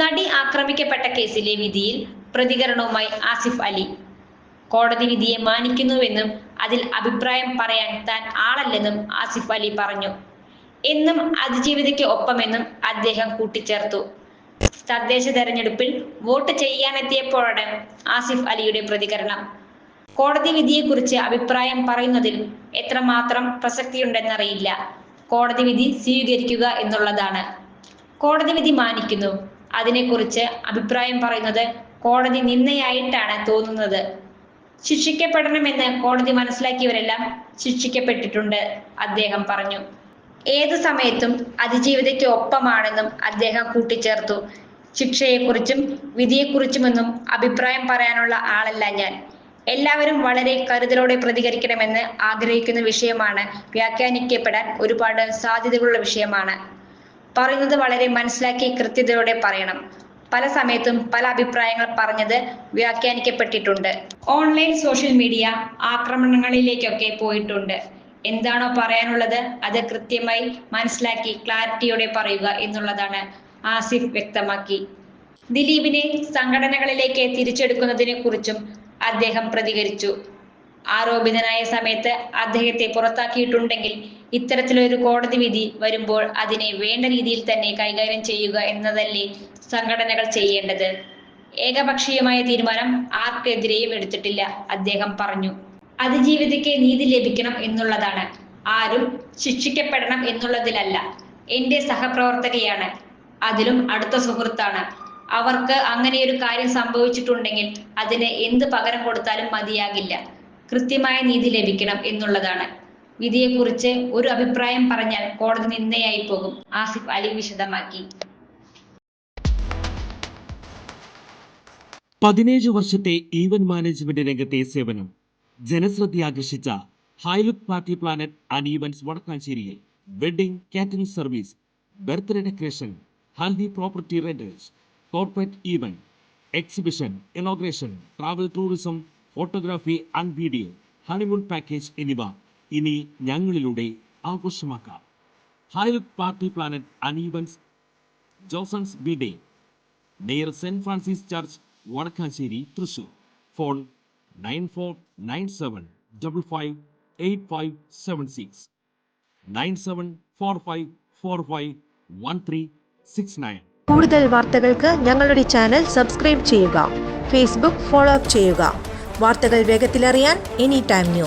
നടി ആക്രമിക്കപ്പെട്ട കേസിലെ വിധിയിൽ പ്രതികരണവുമായി ആസിഫ് അലി. കോടതി വിധിയെ മാനിക്കുന്നുവെന്നും അതിൽ അഭിപ്രായം പറയാൻ താൻ ആളല്ലെന്നും ആസിഫ് അലി പറഞ്ഞു. എന്നും അതിജീവിതയ്ക്ക് ഒപ്പമെന്നും അദ്ദേഹം കൂട്ടിച്ചേർത്തു. തദ്ദേശ തെരഞ്ഞെടുപ്പിൽ വോട്ട് ചെയ്യാനെത്തിയപ്പോഴാണ് ആസിഫ് അലിയുടെ പ്രതികരണം. കോടതി വിധിയെക്കുറിച്ച് അഭിപ്രായം പറയുന്നതിൽ എത്രമാത്രം പ്രസക്തിയുണ്ടെന്നറിയില്ല. കോടതി വിധി സ്വീകരിക്കുക എന്നുള്ളതാണ്. കോടതി വിധി മാനിക്കുന്നു. അതിനെക്കുറിച്ച് അഭിപ്രായം പറയുന്നത് കോടതി നിന്നയായിട്ടാണ് തോന്നുന്നത്. ശിക്ഷിക്കപ്പെടണമെന്ന് കോടതി മനസ്സിലാക്കിയവരെല്ലാം ശിക്ഷിക്കപ്പെട്ടിട്ടുണ്ട് അദ്ദേഹം പറഞ്ഞു. ഏത് സമയത്തും അതിജീവിതയ്ക്ക് ഒപ്പമാണെന്നും അദ്ദേഹം കൂട്ടിച്ചേർത്തു. ശിക്ഷയെക്കുറിച്ചും വിധിയെക്കുറിച്ചുമൊന്നും അഭിപ്രായം പറയാനുള്ള ആളല്ല ഞാൻ. എല്ലാവരും വളരെ കരുതലോടെ പ്രതികരിക്കണമെന്ന് ആഗ്രഹിക്കുന്ന വിഷയമാണ് വ്യാഖ്യാനിക്കപ്പെടാൻ ഒരുപാട് സാധ്യതകളുള്ള വിഷയമാണ്. പറയുന്നത് വളരെ മനസ്സിലാക്കി കൃത്യതയോടെ പറയണം. പല സമയത്തും പല അഭിപ്രായങ്ങൾ പറഞ്ഞത് വ്യാഖ്യാനിക്കപ്പെട്ടിട്ടുണ്ട്. ഓൺലൈൻ സോഷ്യൽ മീഡിയ ആക്രമണങ്ങളിലേക്കൊക്കെ പോയിട്ടുണ്ട്. എന്താണോ പറയാനുള്ളത് അത് കൃത്യമായി മനസ്സിലാക്കി ക്ലാരിറ്റിയോടെ പറയുക എന്നുള്ളതാണ് ആസിഫ് വ്യക്തമാക്കി. ദിലീപിനെ സംഘടനകളിലേക്ക് തിരിച്ചെടുക്കുന്നതിനെ കുറിച്ചും അദ്ദേഹം പ്രതികരിച്ചു. ആരോപിതനായ സമയത്ത് അദ്ദേഹത്തെ പുറത്താക്കിയിട്ടുണ്ടെങ്കിൽ ഇത്തരത്തിലൊരു കോടതി വിധി വരുമ്പോൾ അതിനെ വേണ്ട രീതിയിൽ തന്നെ കൈകാര്യം ചെയ്യുക എന്നതല്ലേ സംഘടനകൾ ചെയ്യേണ്ടത്. ഏകപക്ഷീയമായ തീരുമാനം ആർക്കെതിരെയും എടുത്തിട്ടില്ല അദ്ദേഹം പറഞ്ഞു. അതിജീവിതയ്ക്ക് നീതി ലഭിക്കണം എന്നുള്ളതാണ്. ആരും ശിക്ഷിക്കപ്പെടണം എന്നുള്ളതിലല്ല. എന്റെ സഹപ്രവർത്തകയാണ്. അതിലും അടുത്ത സുഹൃത്താണ്. അവർക്ക് അങ്ങനെയൊരു കാര്യം സംഭവിച്ചിട്ടുണ്ടെങ്കിൽ അതിന് എന്ത് പകരം കൊടുത്താലും മതിയാകില്ല. കൃത്യമായ നീതി ലഭിക്കണം എന്നുള്ളതാണ്. വിധിയെക്കുറിച്ച് ഒരു അഭിപ്രായം പറഞ്ഞാൽ കോടതി നിന്നയായി പോകും ആസിഫ് അലി വിശദമാക്കി. പതിനേഴ് വർഷത്തെ ഈവന്റ് മാനേജ്മെന്റ് രംഗത്തെ സേവനം. ജനശ്രദ്ധയാകർഷിച്ച Highlook party planet and events വടക്കാഞ്ചേരിയിൽ wedding catering service birthday decoration Haldi property renters corporate event exhibition inauguration travel tourism photography and video honeymoon package എന്നിവ ഇനി ഞങ്ങളിലൂടെ ആഘോഷമാക്കാം. Highlook party planet അനീബൻസ് ജോസൺസ് B day near Saint Francis church Vadakkassery Thrissur phone nine four nine seven double five eight five seven six nine seven four five four five one three six nine കൂടുതൽ വാർത്തകൾക്ക് ഞങ്ങളുടെ channel subscribe ചെയ്യുക Facebook follow up ചെയ്യുക. വാർത്തകൾ വേഗത്തിലറിയാൻ any time